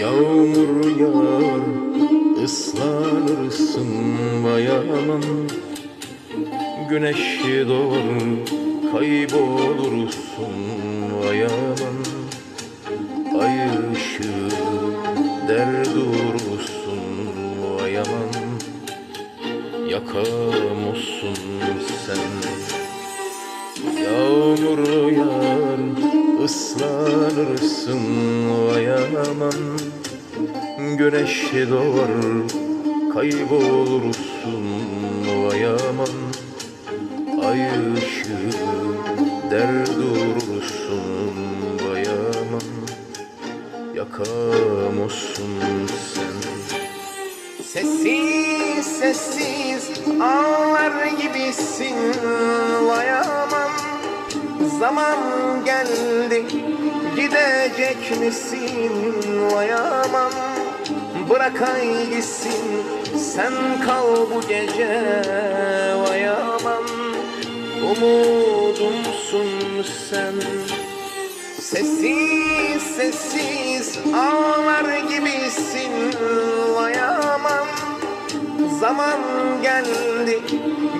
Yağmur yağar ıslanırsın bayanım. Güneş doğar kaybolursun bayanım. Ay ışığı der durursun bayanım. Yakamozsun sen. Yağmur yağar ıslanırsın vay Güneş doğar kaybolursun vay Ay ışığı der durursun vay aman Yakam olsun sen. Sessiz sessiz ağlar gibisin vay aman Zaman geldi. Gidecek misin? Vay aman Bırak ay gitsin. Sen kal bu gece. Vay aman Umudumsun sen. Sessiz sessiz ağlar gibisin. Vay aman Zaman geldi.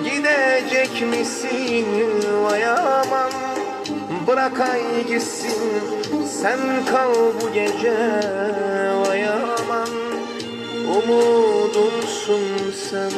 Gidecek misin? Vay aman Bırak ay sen kal bu gece vay aman Umudumsun sen